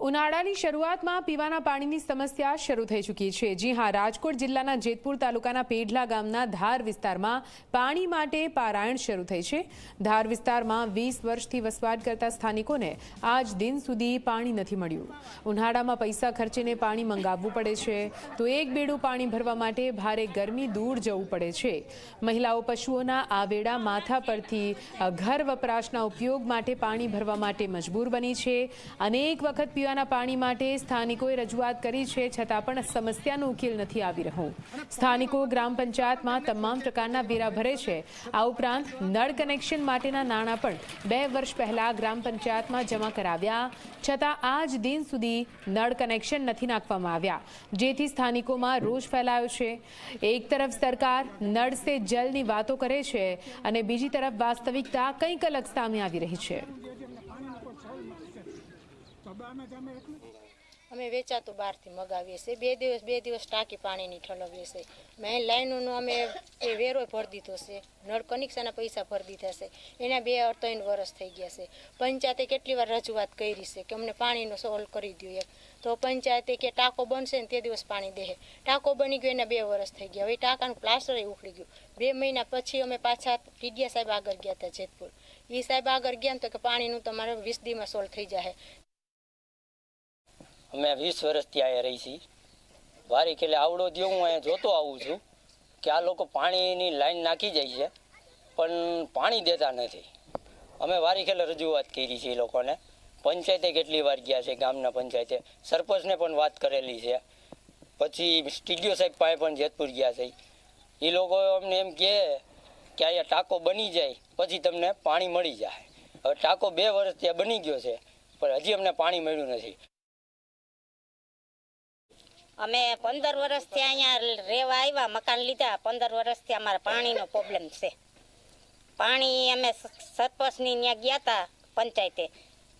ઉનાળાની શરૂઆતમાં પીવાના પાણીની સમસ્યા શરૂ થઈ ચૂકી છે. જી હા, રાજકોટ જિલ્લાના જેતપુર તાલુકાના પેઢલા ગામના ધાર વિસ્તારમાં પાણી માટે પારાયણ શરૂ થઈ છે. ધાર વિસ્તારમાં વીસ વર્ષથી વસવાટ કરતા સ્થાનિકોને આજ દિન સુધી પાણી નથી મળ્યું. ઉનાળામાં પૈસા ખર્ચીને પાણી મંગાવવું પડે છે. તો એક બેડું પાણી ભરવા માટે ભારે ગરમી દૂર જવું પડે છે. મહિલાઓ પશુઓના આવેડા માથા પરથી ઘર વપરાશના ઉપયોગ માટે પાણી ભરવા માટે મજબૂર બની છે. અનેક વખત પીવાના પાણી માટે સ્થાનિકોએ રજૂઆત કરી છે, છતાં પણ સમસ્યાનો ઉકેલ નથી આવી રહ્યો. સ્થાનિકો ગ્રામ પંચાયતમાં તમામ પ્રકારના વેરા ભરે છે. આ ઉપરાંત નળ કનેક્શન માટેના નાણાં પણ બે વર્ષ પહેલા ગ્રામ પંચાયતમાં જમા કરાવ્યા. છતાં આજ દિન સુધી નળ કનેક્શન નથી નાખવામાં આવ્યા, જેથી સ્થાનિકોમાં રોષ ફેલાયો છે. એક તરફ સરકાર નળ સે જલની વાતો કરે છે અને બીજી તરફ વાસ્તવિકતા કંઈક અલગ સામે આવી રહી છે. અમે વેચાતું બહારથી મગાવીએ છીએ. બે દિવસ બે દિવસ ટાંકી પાણીની ઠલવીએ છીએ. મેં લાઈનોનો અમે એ વેરો ભરી દીધો છે. નળ કનેક્શનના પૈસા ભરી દીધા છે. એના બે ત્રણ વર્ષ થઈ ગયા છે. પંચાયતે કેટલી વાર રજૂઆત કરી છે કે અમને પાણીનો સોલ્વ કરી દો એમ. તો પંચાયતે કે ટાંકો બનશે ને તે દિવસ પાણી દે. ટાંકો બની ગયો એના બે વર્ષ થઈ ગયા. હવે ટાંકાનું પ્લાસ્ટર ઉખડી ગયું. બે મહિના પછી અમે પાછા ટીડિયા સાહેબ આગળ ગયા હતા જેતપુર. એ સાહેબ આગળ ગયા તો કે પાણીનું તમારે વીસ દીમાં સોલ્વ થઈ જાય અમે વીસ વર્ષથી અહીંયા રહી છીએ. વારી ખેલે આવડો દિયો હું અહીંયા જોતો આવું છું કે આ લોકો પાણીની લાઈન નાખી જાય છે, પણ પાણી દેતા નથી. અમે વારી ખેલે રજૂઆત કરી છે એ લોકોને. પંચાયતે કેટલી વાર ગયા છે, ગામના પંચાયતે. સરપંચને પણ વાત કરેલી છે. પછી સ્ટીડિયો સાહેબ પાસે પણ જેતપુર ગયા છે. એ લોકો અમને એમ કહે કે અહીંયા ટાંકો બની જાય, પછી તમને પાણી મળી જાય. હવે ટાંકો બે વર્ષ ત્યાં બની ગયો છે, પણ હજી અમને પાણી મળ્યું નથી. અમે પંદર વર્ષથી અહીંયા રહેવા આવ્યા, મકાન લીધા. પંદર વર્ષથી અમારે પાણીનો પ્રોબ્લેમ છે. પાણી અમે સરપંચની ત્યાં ગયા હતા પંચાયતે.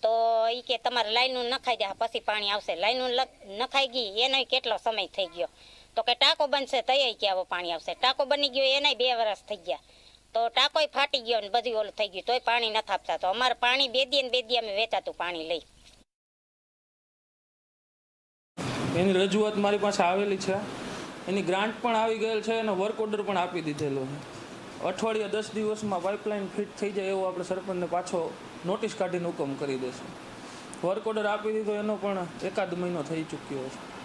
તો એ કે તમારે લાઈનું નખાઈ દે પછી પાણી આવશે. લાઈનું નખાઈ ગઈ, એનો કેટલો સમય થઈ ગયો? તો કે ટાંકો બનશે તૈયાર કે આવો પાણી આવશે. ટાંકો બની ગયો, એનાય બે વર્ષ થઈ ગયા. તો ટાંકોય ફાટી ગયો ને બધું ઓલું થઈ ગયું, તોય પાણી નથી આપતા. તો અમારે પાણી બે દી ને બે દી અમે વેચાતું પાણી લઈ. એની રજૂઆત મારી પાસે આવેલી છે. એની ગ્રાન્ટ પણ આવી ગયેલ છે અને વર્ક ઓર્ડર પણ આપી દીધેલો છે. અઠવાડિયા દસ દિવસમાં પાઇપલાઇન ફિટ થઈ જાય એવો આપણે સરપંચને પાછો નોટિસ કાઢીને હુકમ કરી દેશું. વર્ક ઓર્ડર આપી દીધો એનો પણ એકાદ મહિનો થઈ ચૂક્યો છે.